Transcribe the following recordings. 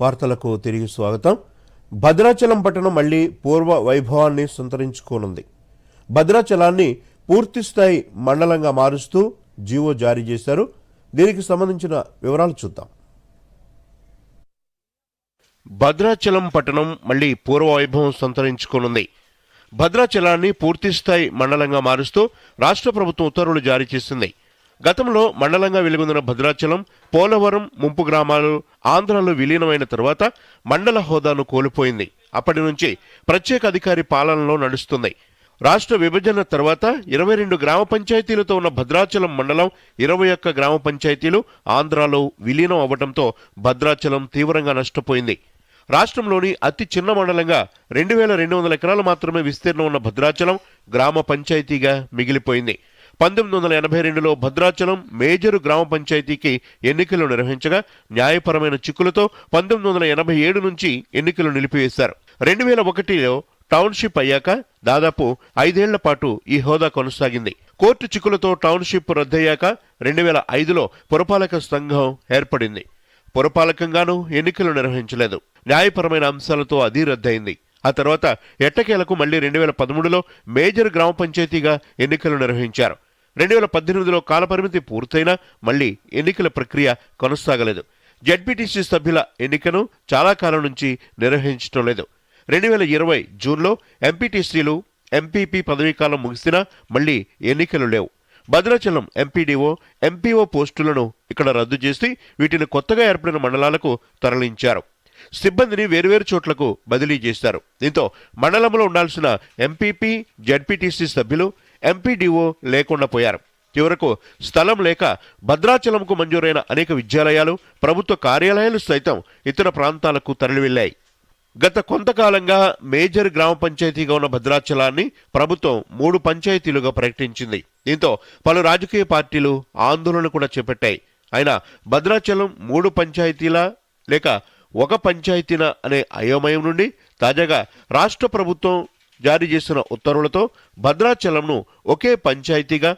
వార్తలకు తిరిగి స్వాగతం. భద్రాచలం పట్టణం మళ్ళీ పూర్వ వైభవాన్ని సంతరించుకోనుంది. భద్రాచలాన్ని పూర్తిస్థాయి మండలంగా మారుస్తూ జీవో జారీ చేశారు. దీనికి సంబంధించిన వివరాలు చూద్దాం. భద్రాచలం పట్టణం మళ్ళీ పూర్వ వైభవం సంతరించుకోనుంది. భద్రాచలాన్ని పూర్తిస్థాయి మండలంగా మారుస్తూ రాష్ట్ర ప్రభుత్వం ఉత్తర్వులు జారీ చేసింది. గతంలో మండలంగా వెలుగొందిన భద్రాచలం పోలవరం ముంపు గ్రామాలు ఆంధ్రలో విలీనమైన తర్వాత మండల హోదాను కోల్పోయింది. అప్పటి నుంచి ప్రత్యేక అధికారి పాలనలో నడుస్తుంది రాష్ట్ర విభజన తర్వాత ఇరవై రెండు గ్రామ పంచాయతీలతో ఉన్న భద్రాచలం మండలం ఇరవై ఒక్క గ్రామ పంచాయతీలు ఆంధ్రాలో విలీనం అవ్వడంతో భద్రాచలం తీవ్రంగా నష్టపోయింది. రాష్ట్రంలోని అతి చిన్న మండలంగా రెండు వేల రెండు వందల ఎకరాలు మాత్రమే విస్తీర్ణం ఉన్న భద్రాచలం గ్రామ పంచాయతీగా మిగిలిపోయింది. పంతొమ్మిది వందల ఎనభై రెండులో భద్రాచలం మేజరు గ్రామ పంచాయతీకి ఎన్నికలు నిర్వహించగా న్యాయపరమైన చిక్కులతో పంతొమ్మిది వందల ఎనభై ఏడు నుంచి ఎన్నికలు నిలిపివేశారు. రెండు వేల ఒకటిలో టౌన్షిప్ అయ్యాక దాదాపు ఐదేళ్ళ పాటు ఈ హోదా కొనసాగింది. కోర్టు చిక్కులతో టౌన్షిప్ రద్దయ్యాక రెండు వేల ఐదులో పురపాలక సంఘం ఏర్పడింది. పురపాలకంగానూ ఎన్నికలు నిర్వహించలేదు. న్యాయపరమైన అంశాలతో అది రద్దయింది. ఆ తర్వాత ఎట్టకేలకు మళ్ళీ రెండు వేల పదమూడులో మేజర్ గ్రామ పంచాయతీగా ఎన్నికలు నిర్వహించారు. రెండు వేల పద్దెనిమిదిలో కాలపరిమితి పూర్తయినా మళ్ళీ ఎన్నికల ప్రక్రియ కొనసాగలేదు. జడ్పీటీసీ సభ్యుల ఎన్నికను చాలా కాలం నుంచి నిర్వహించడం లేదు. రెండు వేల ఇరవై జూన్లో ఎంపీటీసీలు ఎంపీపీ పదవీకాలం ముగిసినా మళ్ళీ ఎన్నికలు లేవు. భద్రాచలం ఎంపీడీఓ ఎంపీఓ పోస్టులను ఇక్కడ రద్దు చేసి వీటిని కొత్తగా ఏర్పడిన మండలాలకు తరలించారు. సిబ్బందిని వేర్వేరు చోట్లకు బదిలీ చేశారు. దీంతో మండలంలో ఉండాల్సిన ఎంపీపీ జడ్పీటీసీ సభ్యులు ఎంపీడీఓ లేకుండా పోయారు. చివరకు స్థలం లేక భద్రాచలంకు మంజూరైన అనేక విద్యాలయాలు ప్రభుత్వ కార్యాలయాలు సైతం ఇతర ప్రాంతాలకు తరలివెళ్ళాయి గత కొంతకాలంగా మేజర్ గ్రామ పంచాయతీగా ఉన్న భద్రాచలాన్ని ప్రభుత్వం మూడు పంచాయతీలుగా ప్రకటించింది. దీంతో పలు రాజకీయ పార్టీలు ఆందోళన కూడా చేపట్టాయి. అయినా భద్రాచలం మూడు పంచాయతీల లేక ఒక పంచాయతీన అనే అయోమయం నుండి తాజాగా రాష్ట్ర ప్రభుత్వం జారీ చేసిన ఉత్తర్వులతో భద్రాచలంను ఒకే పంచాయతీగా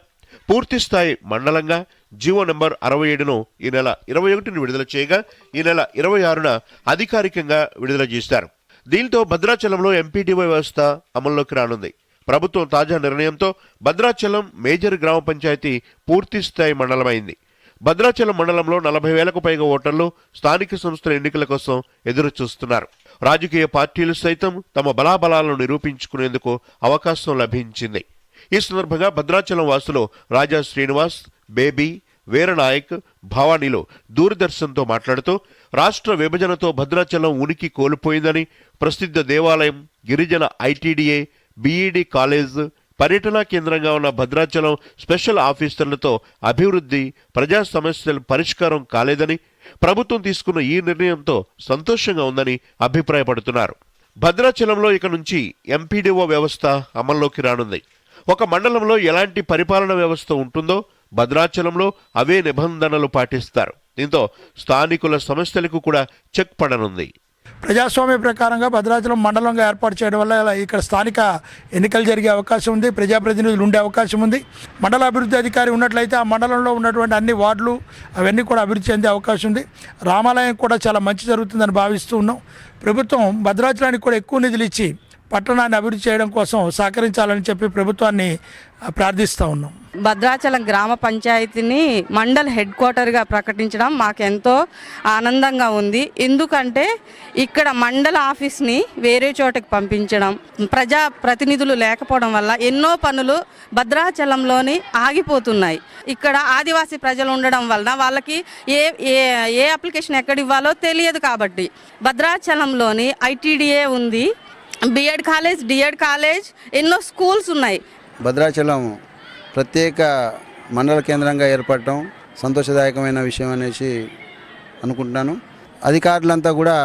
పూర్తిస్థాయి మండలంగా జీవో నెంబర్ అరవై ఏడును ఈ నెల ఇరవై ఒకటిని విడుదల చేయగా ఈ నెల ఇరవై ఆరున అధికారికంగా విడుదల చేశారు దీంతో భద్రాచలంలో ఎంపీడీవై వ్యవస్థ అమల్లోకి రానుంది. ప్రభుత్వం తాజా నిర్ణయంతో భద్రాచలం మేజర్ గ్రామ పంచాయతీ పూర్తిస్థాయి మండలమైంది. భద్రాచలం మండలంలో నలభై వేలకు పైగా ఓటర్లు స్థానిక సంస్థల ఎన్నికల కోసం ఎదురు చూస్తున్నారు రాజకీయ పార్టీలు సైతం తమ బలాబలాలను నిరూపించుకునేందుకు అవకాశం లభించింది. ఈ సందర్భంగా భద్రాచలం వాసులు రాజా శ్రీనివాస్ బేబీ వీరనాయక్ భవానీలో దూరదర్శన్తో మాట్లాడుతూ రాష్ట్ర విభజనతో భద్రాచలం ఉనికి కోల్పోయిందని ప్రసిద్ధ దేవాలయం గిరిజన ఐటీడీఏ బీఈడి కాలేజ్ పర్యటనా కేంద్రంగా ఉన్న భద్రాచలం స్పెషల్ ఆఫీసర్లతో అభివృద్ధి ప్రజా సమస్యలు పరిష్కారం కాలేదని ప్రభుత్వం తీసుకున్న ఈ నిర్ణయంతో సంతోషంగా ఉందని అభిప్రాయపడుతున్నారు. భద్రాచలంలో ఇక నుంచి ఎంపీడీఓ వ్యవస్థ అమల్లోకి రానుంది. ఒక మండలంలో ఎలాంటి పరిపాలన వ్యవస్థ ఉంటుందో భద్రాచలంలో అవే నిబంధనలు పాటిస్తారు. దీంతో స్థానికుల సమస్యలకు కూడా చెక్ పడనుంది. ప్రజాస్వామ్య ప్రకారంగా భద్రాచలం మండలంగా ఏర్పాటు చేయడం వల్ల ఇక్కడ స్థానిక ఎన్నికలు జరిగే అవకాశం ఉంది ప్రజాప్రతినిధులు ఉండే అవకాశం ఉంది. మండల అభివృద్ధి అధికారి ఉన్నట్లయితే ఆ మండలంలో ఉన్నటువంటి అన్ని వార్డులు అవన్నీ కూడా అభివృద్ధి చెందే అవకాశం ఉంది. రామాలయం కూడా చాలా మంచి జరుగుతుందని భావిస్తూ ఉన్నాం. ప్రభుత్వం భద్రాచలానికి కూడా ఎక్కువ నిధులు ఇచ్చి పట్టణాన్ని అభివృద్ధి చేయడం కోసం సహకరించాలని చెప్పి ప్రభుత్వాన్ని ప్రార్థిస్తూ ఉన్నాం. భద్రాచలం గ్రామ పంచాయతీని మండల్ హెడ్ క్వార్టర్గా ప్రకటించడం మాకెంతో ఆనందంగా ఉంది. ఎందుకంటే ఇక్కడ మండల ఆఫీస్ని వేరే చోటకి పంపించడం ప్రజా ప్రతినిధులు లేకపోవడం వల్ల ఎన్నో పనులు భద్రాచలంలోని ఆగిపోతున్నాయి. ఇక్కడ ఆదివాసీ ప్రజలు ఉండడం వలన వాళ్ళకి ఏ ఏ ఏ అప్లికేషన్ ఎక్కడ ఇవ్వాలో తెలియదు కాబట్టి భద్రాచలంలోని ఐటీడీఏ ఉంది. బిఎడ్ కాలేజ్ డిఎడ్ కాలేజ్ ఎన్నో స్కూల్స్ ఉన్నాయి. భద్రాచలం ప్రత్యేక మండల కేంద్రంగా ఏర్పడటం సంతోషదాయకమైన విషయం అనేసి అనుకుంటున్నాను. అధికారులంతా కూడా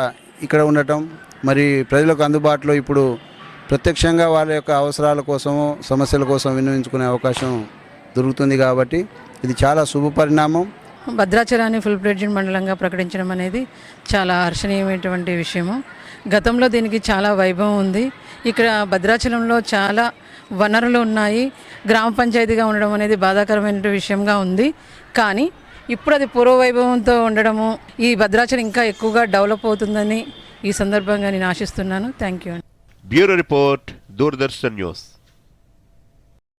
ఇక్కడ ఉండటం మరి ప్రజలకు అందుబాటులో ఇప్పుడు ప్రత్యక్షంగా వాళ్ళ యొక్క అవసరాల కోసము సమస్యల కోసం వినియోగించుకునే అవకాశం దొరుకుతుంది కాబట్టి ఇది చాలా శుభ పరిణామం. భద్రాచలాన్ని ఫుల్ ప్లేడ్జెడ్ మండలంగా ప్రకటించడం అనేది చాలా హర్షణీయమైనటువంటి విషయము. గతంలో దీనికి చాలా వైభవం ఉంది. ఇక్కడ భద్రాచలంలో చాలా వనరులు ఉన్నాయి. గ్రామ పంచాయతీగా ఉండడం అనేది బాధాకరమైన విషయంగా ఉంది. కానీ ఇప్పుడు అది పూర్వవైభవంతో ఉండడము ఈ భద్రాచలం ఇంకా ఎక్కువగా డెవలప్ అవుతుందని ఈ సందర్భంగా నేను ఆశిస్తున్నాను. Thank you bureau report Doordarshan news.